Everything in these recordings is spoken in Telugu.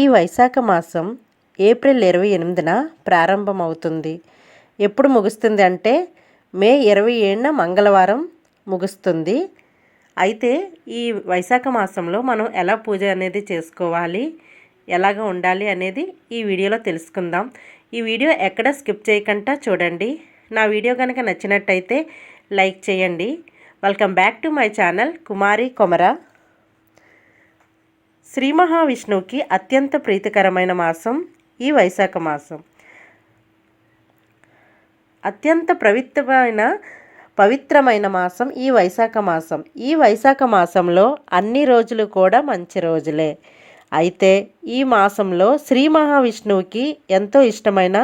ఈ వైశాఖ మాసం ఏప్రిల్ ఇరవై ఎనిమిదిన ప్రారంభమవుతుంది. ఎప్పుడు ముగుస్తుంది అంటే మే ఇరవై ఏడున మంగళవారం ముగుస్తుంది. అయితే ఈ వైశాఖ మాసంలో మనం ఎలా పూజ అనేది చేసుకోవాలి? ఎలాగ ఉండాలి అనేది ఈ వీడియోలో తెలుసుకుందాం. ఈ వీడియో ఎక్కడ స్కిప్ చేయకుండా చూడండి. నా వీడియో కనుక నచ్చినట్టయితే లైక్ చేయండి. Welcome back to my channel Kumari Komara. Shri మహావిష్ణువుకి అత్యంత ప్రీతికరమైన మాసం ఈ వైశాఖ మాసం. అత్యంత పవిత్రమైన పవిత్రమైన మాసం ఈ వైశాఖ మాసం. ఈ వైశాఖ మాసంలో అన్ని రోజులు కూడా మంచి రోజులే. అయితే ఈ మాసంలో శ్రీ మహావిష్ణువుకి ఎంతో ఇష్టమైన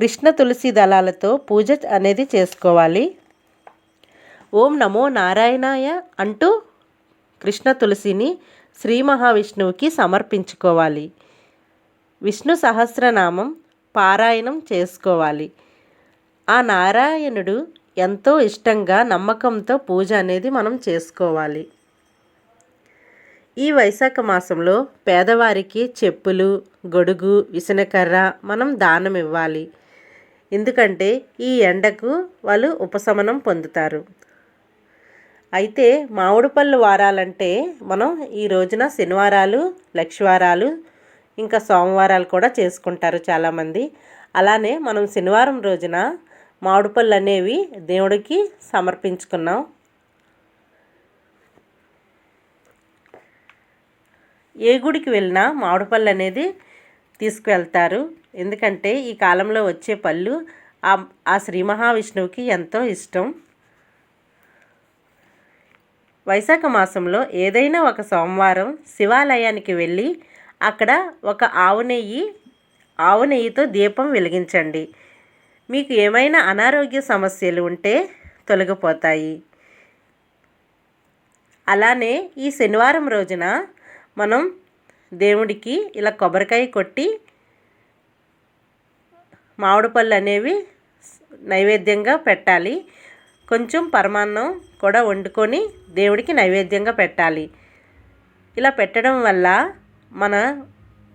కృష్ణ తులసి దళాలతో పూజ అనేది చేసుకోవాలి. ఓం నమో నారాయణాయ అంటూ కృష్ణ తులసిని శ్రీ మహావిష్ణువుకి సమర్పించుకోవాలి. విష్ణు సహస్రనామం పారాయణం చేసుకోవాలి. ఆ నారాయణుడు ఎంతో ఇష్టంగా నమ్మకంతో పూజ అనేది మనం చేసుకోవాలి. ఈ వైశాఖ మాసంలో పేదవారికి చెప్పులు గొడుగు విసనకర్ర మనం దానం ఇవ్వాలి ఎందుకంటే ఈ ఎండకు వాళ్ళు ఉపశమనం పొందుతారు. అయితే మామిడి పళ్ళు వారాలంటే మనం ఈ రోజున శనివారాలు లక్షవారాలు ఇంకా సోమవారాలు కూడా చేసుకుంటారు చాలామంది. అలానే మనం శనివారం రోజున మామిడి పళ్ళు అనేవి దేవుడికి సమర్పించుకున్నాం. ఏ గుడికి వెళ్ళినా మామిడి పళ్ళు అనేది తీసుకువెళ్తారు. ఎందుకంటే ఈ కాలంలో వచ్చే పళ్ళు ఆ శ్రీ మహావిష్ణువుకి ఎంతో ఇష్టం. వైశాఖ మాసంలో ఏదైనా ఒక సోమవారం శివాలయానికి వెళ్ళి అక్కడ ఒక ఆవు నెయ్యి ఆవు నెయ్యితో దీపం వెలిగించండి. మీకు ఏమైనా అనారోగ్య సమస్యలు ఉంటే తొలగిపోతాయి. అలానే ఈ శనివారం రోజున మనం దేవుడికి ఇలా కొబ్బరికాయ కొట్టి మామిడి పళ్ళు అనేవి నైవేద్యంగా పెట్టాలి. కొంచెం పరమాన్నం కూడా వండుకొని దేవుడికి నైవేద్యంగా పెట్టాలి. ఇలా పెట్టడం వల్ల మన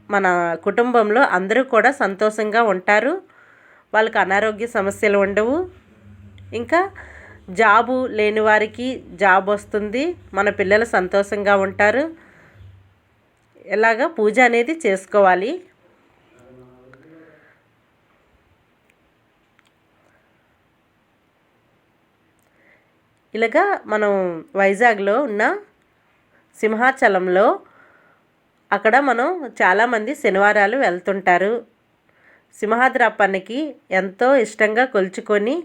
మన కుటుంబంలో అందరూ కూడా సంతోషంగా ఉంటారు. వాళ్ళకి అనారోగ్య సమస్యలు ఉండవు. ఇంకా జాబు లేని వారికి జాబ్ వస్తుంది. మన పిల్లలు సంతోషంగా ఉంటారు. ఇలాగ పూజ అనేది చేసుకోవాలి. ఇలాగా మనం వైజాగ్లో ఉన్న సింహాచలంలో అక్కడ మనం చాలామంది శనివారాలు వెళ్తుంటారు. సింహాద్రప్పనికి ఎంతో ఇష్టంగా కొలుచుకొని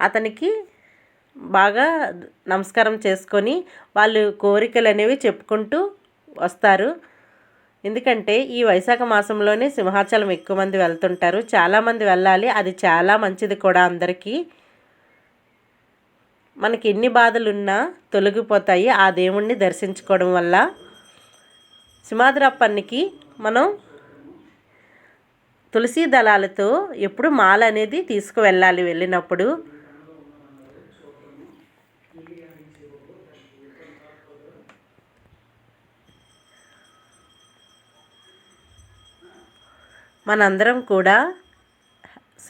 అతనికి బాగా నమస్కారం చేసుకొని వాళ్ళు కోరికలు అనేవి చెప్పుకుంటూ వస్తారు. ఎందుకంటే ఈ వైశాఖ మాసంలోనే సింహాచలం ఎక్కువ మంది వెళ్తుంటారు. చాలామంది వెళ్ళాలి. అది చాలా మంచిది కూడా అందరికీ. మనకి ఎన్ని బాధలున్నా తొలగిపోతాయి ఆ దేవుణ్ణి దర్శించుకోవడం వల్ల. సింహాద్రప్పనికి మనం తులసి దళాలతో ఎప్పుడు మాల అనేది తీసుకువెళ్ళాలి వెళ్ళినప్పుడు. మనందరం కూడా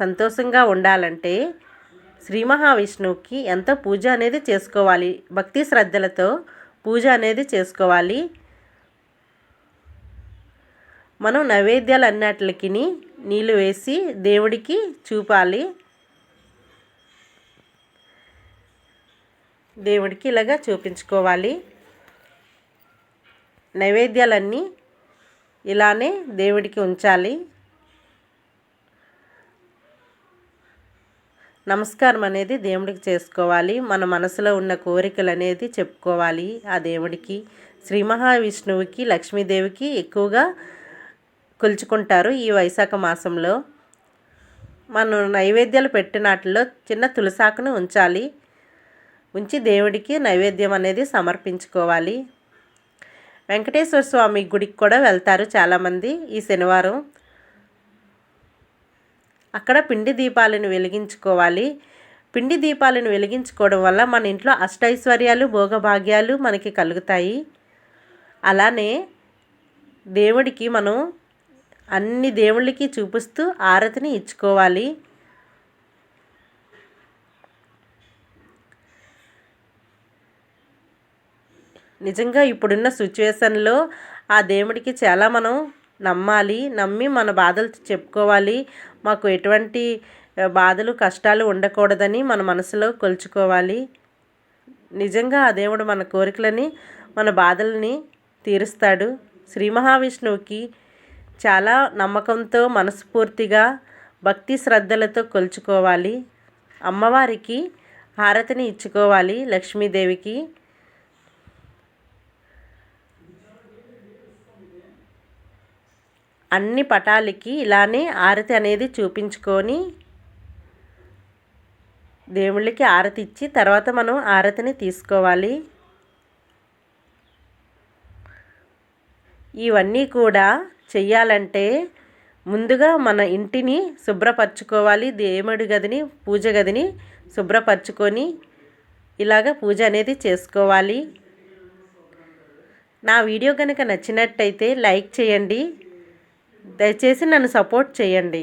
సంతోషంగా ఉండాలంటే శ్రీ మహావిష్ణువుకి ఎంతో పూజ అనేది చేసుకోవాలి? భక్తి శ్రద్ధలతో పూజ అనేది చేసుకోవాలి. మనం నైవేద్యాలు అన్నట్లకి నీళ్ళు వేసి దేవుడికి చూపాలి. దేవుడికి ఇలాగా చూపించుకోవాలి. నైవేద్యాలన్నీ ఇలానే దేవుడికి ఉంచాలి. నమస్కారం అనేది దేవుడికి చేసుకోవాలి. మన మనసులో ఉన్న కోరికలు అనేది చెప్పుకోవాలి. ఆ దేవుడికి శ్రీ మహావిష్ణువుకి లక్ష్మీదేవికి ఎక్కువగా కొలుచుకుంటారు ఈ వైశాఖ మాసంలో. మనం నైవేద్యాలు పెట్టినాటిలో చిన్న తులసాకును ఉంచాలి. ఉంచి దేవుడికి నైవేద్యం అనేది సమర్పించుకోవాలి. వెంకటేశ్వర స్వామి గుడికి కూడా వెళ్తారు చాలామంది ఈ శనివారం. అక్కడ పిండి దీపాలను వెలిగించుకోవాలి. పిండి దీపాలను వెలిగించుకోవడం వల్ల మన ఇంట్లో అష్టైశ్వర్యాలు భోగభాగ్యాలు మనకి కలుగుతాయి. అలానే దేవుడికి మనం అన్ని దేవుళ్ళకి చూపిస్తూ ఆరతిని ఇచ్చుకోవాలి. నిజంగా ఇప్పుడున్న సిచ్యువేషన్లో ఆ దేవుడికి చాలా మనం నమ్మాలి నమ్మి మన బాధలు చెప్పుకోవాలి. మాకు ఎటువంటి బాధలు కష్టాలు ఉండకూడదని మన మనసులో కొలుచుకోవాలి. నిజంగా ఆ దేవుడు మన కోరికలని మన బాధల్ని తీరుస్తాడు. శ్రీ మహావిష్ణువుకి చాలా నమ్మకంతో మనస్ఫూర్తిగా భక్తి శ్రద్ధలతో కొలుచుకోవాలి. అమ్మవారికి హారతిని ఇచ్చుకోవాలి లక్ష్మీదేవికి. అన్ని పటాలకి ఇలానే ఆరతి అనేది చూపించుకొని దేవుళ్ళకి ఆరతి ఇచ్చి తర్వాత మనం ఆరతిని తీసుకోవాలి. ఇవన్నీ కూడా చెయ్యాలంటే ముందుగా మన ఇంటిని శుభ్రపరచుకోవాలి. దేవుడి గదిని పూజ గదిని శుభ్రపరచుకొని ఇలాగ పూజ అనేది చేసుకోవాలి. నా వీడియో కనుక నచ్చినట్టయితే లైక్ చేయండి. దయచేసి నన్ను సపోర్ట్ చేయండి.